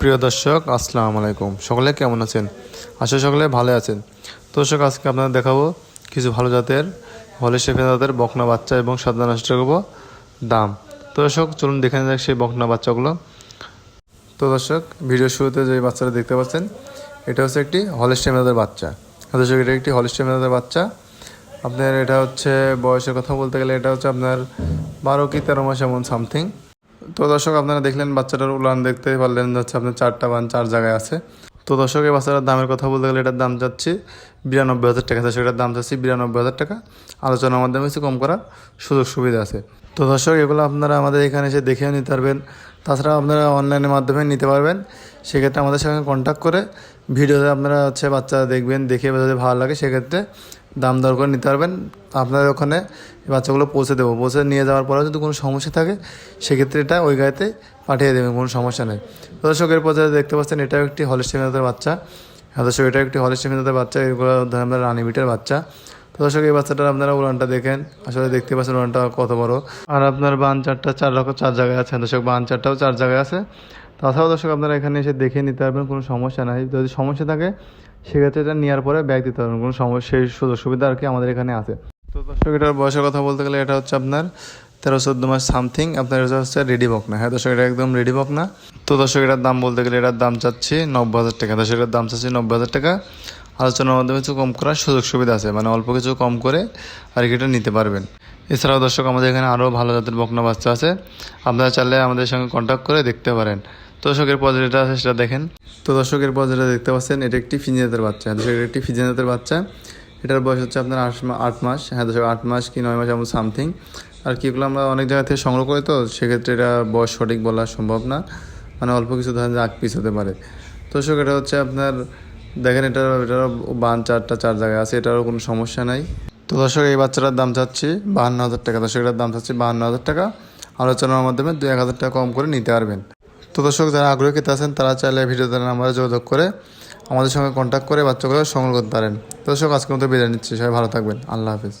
প্রিয় দর্শক, আসসালামু আলাইকুম। সকলে কেমন আছেন? আশা সকলে ভালো আছেন। তো দর্শক, আজকে আপনাদের দেখাবো কিছু ভালো জাতের, হলে শেফে জাতের বকনা বাচ্চা এবং সাদা নষ্ট করব দাম। তো দর্শক, চলুন দেখে যাক সেই বকনা বাচ্চাগুলো। তো দর্শক, ভিডিও শুরুতে যে বাচ্চাটা দেখতে পাচ্ছেন, এটা হচ্ছে একটি হলিস্টেম জাতের বাচ্চা। দর্শক, এটা একটি হলিস্টেম জাতের বাচ্চা। আপনার এটা হচ্ছে বয়সের কথা বলতে গেলে এটা হচ্ছে আপনার বারো কি তেরো মাস এমন সামথিং তো দর্শক, আপনারা দেখলেন বাচ্চাটার উলান দেখতে পারলেন যাচ্ছে আপনার চারটা বান চার জায়গায় আছে। তো দর্শক, এই বাচ্চাটার দামের কথা বলতে গেলে এটার দাম যাচ্ছে বিরানব্বই হাজার টাকা। দর্শক, এটার দাম যাচ্ছে বিরানব্বই হাজার টাকা। আলোচনার মাধ্যমে কম করার সুযোগ সুবিধা আছে। তো দর্শক, এগুলো আপনারা আমাদের এখানে এসে দেখে নিতে পারবেন। তাছাড়া আপনারা অনলাইনের মাধ্যমে নিতে পারবেন। সেক্ষেত্রে আমাদের সঙ্গে কন্ট্যাক্ট করে ভিডিওতে আপনারা হচ্ছে বাচ্চা দেখবেন, দেখে যদি ভালো লাগে। সেক্ষেত্রে দাম দর করে নিতে পারবেন। আপনাদের ওখানে বাচ্চাগুলো পৌঁছে দেবো। পৌঁছে নিয়ে যাওয়ার পরেও যদি কোনো সমস্যা থাকে, সেক্ষেত্রে এটা ওই গাড়িতে পাঠিয়ে দেবেন, কোনো সমস্যা নেই। তো দর্শক, এরপর দেখতে পাচ্ছেন, এটাও একটি হলিস্টিমিনাদের বাচ্চা। হ্যাঁ দর্শক এটা একটি হলিস্টিমিনাদের বাচ্চা। এগুলো ধরেন আমরা রানী বিটের বাচ্চা। দর্শক, এই বাচ্চাটার আপনারা উড়ানটা দেখেন। আসলে দেখতে পাচ্ছেন উড়ানটা কত বড়। আর আপনার বান চারটা চার রকম চার জায়গায় আছে। দর্শক, বান চারটাও চার জায়গায় আছে। তাছাড়াও দর্শক, আপনারা এখানে এসে দেখে নিতে পারবেন, কোনো সমস্যা নাই। যদি সমস্যা থাকে, সেক্ষেত্রে এটা নেওয়ার পরে ব্যাগ দিতে পারবেন। কোনো সমস্যা, সেই সুযোগ সুবিধা আর কি আমাদের এখানে আছে। তো দর্শক, এটার বয়সের কথা বলতে গেলে এটা হচ্ছে আপনার তেরো, চোদ্দ মাস সামথিং। আপনার এটা হচ্ছে রেডি বক না হ্যাঁ দর্শক, এটা একদম রেডি বক না তো দর্শক, এটার দাম বলতে গেলে এটার দাম চাচ্ছি নব্বই হাজার টাকা। দর্শক, এটার দাম চাচ্ছি নব্বই হাজার টাকা। আলোচনার মাধ্যমে কিছু কম করার সুযোগ সুবিধা আছে। মানে অল্প কিছু কম করে আর এটা নিতে পারবেন। এছাড়াও দর্শক, আমাদের এখানে আরও ভালো জাতের বকনা বাচ্চা আছে। আপনারা চাইলে আমাদের সঙ্গে কন্ট্যাক্ট করে দেখতে পারেন। তো দর্শকের পর যেটা আছে সেটা দেখেন। তো দর্শকের পর যেটা দেখতে পাচ্ছেন, এটা একটি ফিজিনাতের বাচ্চা। দর্শক, এটা একটি ফিজিনাতের বাচ্চা। এটার বয়স হচ্ছে আপনার আট মাস। হ্যাঁ দর্শক, আট মাস কি নয় মাস এমন সামথিং আর কি এগুলো আমরা অনেক জায়গা থেকে সংগ্রহ করি তো, সেক্ষেত্রে এটা বয়স সঠিক বলা সম্ভব না। মানে অল্প কিছু ধরেন আগ পিস হতে পারে। তো দর্শক, এটা হচ্ছে আপনার দেখেন এটার এটার বান চারটা, চার জায়গায় আছে, এটারও কোনো সমস্যা নাই। তো দর্শক, এই বাচ্চাটার দাম চাচ্ছি বাহান্ন হাজার টাকা। দর্শক, এটার দাম চাচ্ছি বাহান্ন হাজার টাকা। আলোচনার মাধ্যমে দু এক হাজার টাকা কম করে নিতে পারবেন। তো দর্শক, যারা আগ্রহী আছেন, তারা চাইলে ভিডিওতে নাম্বারে যোগাযোগ করে আমাদের সঙ্গে কন্ট্যাক্ট করে বাচ্চাগুলো সংগ্রহ করতে পারেন। তো দর্শক, আজকের মতো বিদায় নিচ্ছি। সবাই ভালো থাকবেন। আল্লাহ হাফিজ।